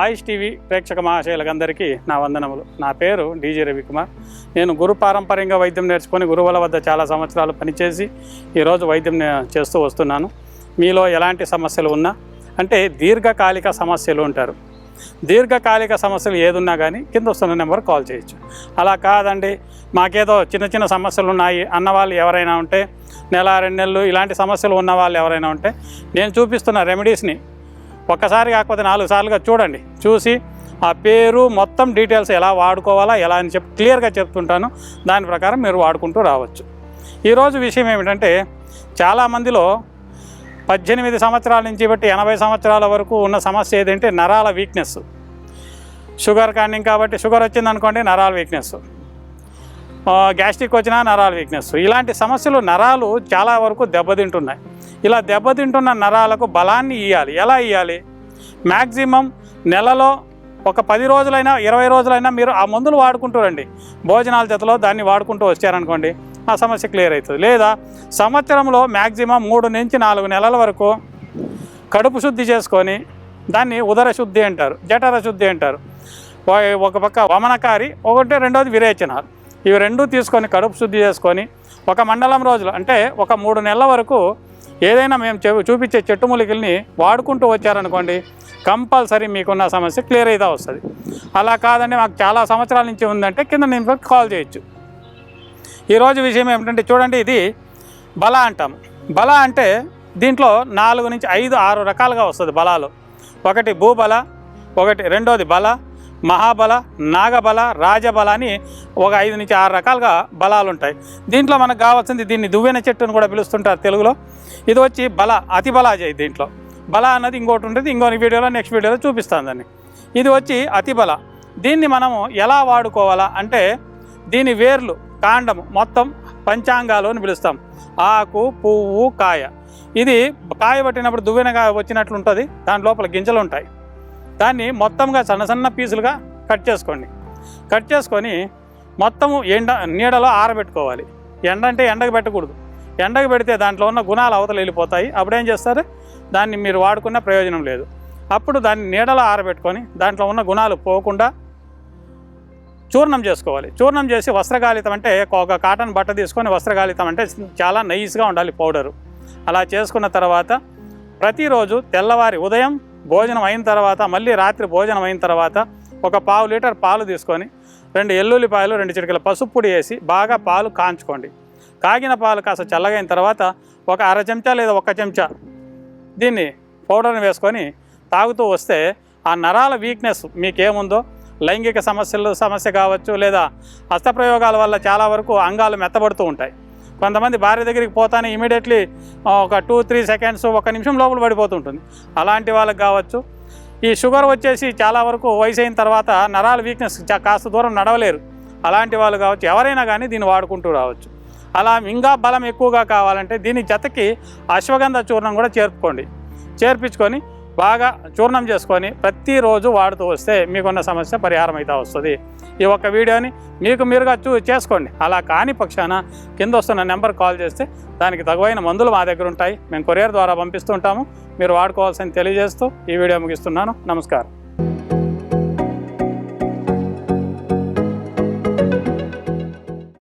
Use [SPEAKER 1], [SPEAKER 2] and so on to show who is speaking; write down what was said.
[SPEAKER 1] ఆయుష్ TV ప్రేక్షక మహాశయులకందరికీ నా వందనములు. నా పేరు డీజే రవికుమార్. నేను గురు పారంపర్యంగా వైద్యం నేర్చుకొని గురువుల వద్ద చాలా సంవత్సరాలు పనిచేసి ఈరోజు వైద్యం చేస్తూ వస్తున్నాను. మీలో ఎలాంటి సమస్యలు ఉన్నా అంటే దీర్ఘకాలిక సమస్యలు ఉంటారు. దీర్ఘకాలిక సమస్యలు ఏదున్నా కానీ కింద వస్తున్న నెంబర్ కాల్ చేయొచ్చు. అలా కాదండి. మాకేదో చిన్న చిన్న సమస్యలు ఉన్నాయి అన్న వాళ్ళు ఎవరైనా ఉంటే నెల రెండు నెలలు ఇలాంటి సమస్యలు ఉన్న వాళ్ళు ఎవరైనా ఉంటే నేను చూపిస్తున్న రెమెడీస్ని ఒక్కసారి కాకపోతే నాలుగు సార్లుగా చూడండి. చూసి ఆ పేరు మొత్తం డీటెయిల్స్ ఎలా వాడుకోవాలా ఎలా అని చెప్పి క్లియర్గా చెప్తుంటాను. దాని ప్రకారం మీరు వాడుకుంటూ రావచ్చు. ఈరోజు విషయం ఏమిటంటే చాలామందిలో పద్దెనిమిది సంవత్సరాల నుంచి బట్టి ఎనభై సంవత్సరాల వరకు ఉన్న సమస్య ఏదంటే నరాల వీక్నెస్ షుగర్ కాండింగ్ కాబట్టి షుగర్ వచ్చిందనుకోండి నరాల వీక్నెస్ గ్యాస్ట్రిక్ వచ్చినా నరాల వీక్నెస్ ఇలాంటి సమస్యలు నరాలు చాలా వరకు దెబ్బతింటున్నాయి. ఇలా దెబ్బతింటున్న నరాలకు బలాన్ని ఇవ్వాలి ఎలా ఇవ్వాలి మ్యాక్సిమం నెలలో ఒక పది రోజులైనా ఇరవై రోజులైనా మీరు ఆ మందులు వాడుకుంటూ రండి. భోజనాల జతలో దాన్ని వాడుకుంటూ వచ్చారనుకోండి ఆ సమస్య క్లియర్ అవుతుంది. లేదా సంవత్సరంలో మ్యాక్సిమం మూడు నుంచి నాలుగు నెలల వరకు కడుపు శుద్ధి చేసుకొని దాన్ని ఉదర శుద్ధి అంటారు జఠర శుద్ధి అంటారు. ఒక- ఒక పక్క వమనకారి ఒకటి రెండోది విరేచనాలు. ఇవి రెండు తీసుకొని కడుపు శుద్ధి చేసుకొని ఒక మండలం రోజులు అంటే ఒక మూడు నెలల వరకు ఏదైనా మేము చె- చూపించే చెట్టు మూలికల్ని వాడుకుంటూ వచ్చారనుకోండి కంపల్సరీ మీకున్న సమస్య క్లియర్ అయితే వస్తుంది. అలా కాదండి మాకు చాలా సంవత్సరాల నుంచి ఉందంటే కింద నేను కాల్ చేయొచ్చు. ఈరోజు విషయం ఏమిటంటే చూడండి ఇది బల అంటాం. బల అంటే దీంట్లో నాలుగు నుంచి ఐదు ఆరు రకాలుగా వస్తుంది బలాలు. ఒకటి భూబల ఒకటి రెండోది బల మహాబల నాగబల రాజబల అని ఒక ఐదు నుంచి ఆరు రకాలుగా బలాలు ఉంటాయి దీంట్లో మనకు కావాల్సింది దీన్ని దువ్వెన చెట్టును కూడా పిలుస్తుంటారు తెలుగులో. ఇది వచ్చి బల అతి బలాజయ్ దీంట్లో. బల అన్నది ఇంకోటి ఉంటుంది ఇంకో వీడియోలో నెక్స్ట్ వీడియోలో చూపిస్తాను దాన్ని. ఇది వచ్చి అతి బల. దీన్ని మనము ఎలా వాడుకోవాలా అంటే దీని వేర్లు కాండము మొత్తం పంచాంగాలు అని పిలుస్తాం. ఆకు పువ్వు కాయ. ఇది కాయ పట్టినప్పుడు దువ్వెనగా వచ్చినట్లు ఉంటుంది దాని లోపల గింజలు ఉంటాయి దాన్ని మొత్తంగా సన్న సన్న పీసులుగా కట్ చేసుకోండి. కట్ చేసుకొని మొత్తము ఎండ నీడలో ఆరబెట్టుకోవాలి. ఎండ అంటే ఎండకు పెట్టకూడదు. ఎండకు పెడితే దాంట్లో ఉన్న గుణాలు అవతల వెళ్ళిపోతాయి. అప్పుడు ఏం చేస్తారు? దాన్ని మీరు వాడుకున్న ప్రయోజనం లేదు. అప్పుడు దాన్ని నీడలో ఆరబెట్టుకొని దాంట్లో ఉన్న గుణాలు పోకుండా చూర్ణం చేసుకోవాలి. చూర్ణం చేసి వస్త్రగాలితం అంటే ఒక కాటన్ బట్ట తీసుకొని వస్త్రగాలితం అంటే చాలా నైస్గా ఉండాలి పౌడరు. అలా చేసుకున్న తర్వాత ప్రతిరోజు తెల్లవారి ఉదయం భోజనం అయిన తర్వాత మళ్ళీ రాత్రి భోజనం అయిన తర్వాత ఒక పావు లీటర్ పాలు తీసుకొని రెండు ఎల్లుల్లిపాయలు రెండు చిటికల పసుపు పొడి వేసి బాగా పాలు కాంచుకోండి. కాగిన పాలు కాస్త చల్లగైన తర్వాత ఒక అర చెంచా లేదా ఒక చెంచా దీన్ని పౌడర్ని వేసుకొని తాగుతూ వస్తే ఆ నరాల వీక్నెస్ మీకేముందో? లైంగిక సమస్యలు సమస్య కావచ్చు లేదా హస్తప్రయోగాల వల్ల చాలా వరకు అంగాలు మెత్తబడుతూ ఉంటాయి. కొంతమంది భార్య దగ్గరికి పోతానే ఇమీడియట్లీ ఒక టూ త్రీ సెకండ్స్ ఒక నిమిషం లోపల పడిపోతుంటుంది. అలాంటి వాళ్ళకి కావచ్చు. ఈ షుగర్ వచ్చేసి చాలా వరకు వయసు అయిన తర్వాత నరాల వీక్నెస్ కాస్త దూరం నడవలేరు. అలాంటి వాళ్ళు కావచ్చు. ఎవరైనా కానీ దీన్ని వాడుకుంటూ రావచ్చు. అలా ఇంకా బలం ఎక్కువగా కావాలంటే దీని జతకి అశ్వగంధ చూర్ణం కూడా చేర్పుకోండి. చేర్పించుకొని బాగా చూర్ణం చేసుకొని ప్రతిరోజు వాడుతూ వస్తే మీకున్న సమస్య పరిహారం అయితే వస్తుంది. ఈ ఒక్క వీడియోని మీకు మీరుగా చూ చేసుకోండి. అలా కాని పక్షాన కింద వస్తున్న నెంబర్ కాల్ చేస్తే దానికి తగువైన మందులు మా దగ్గర ఉంటాయి. మేము కొరియర్ ద్వారా పంపిస్తుంటాము మీరు వాడుకోవాల్సింది తెలియజేస్తూ ఈ వీడియో ముగిస్తున్నాను. నమస్కారం.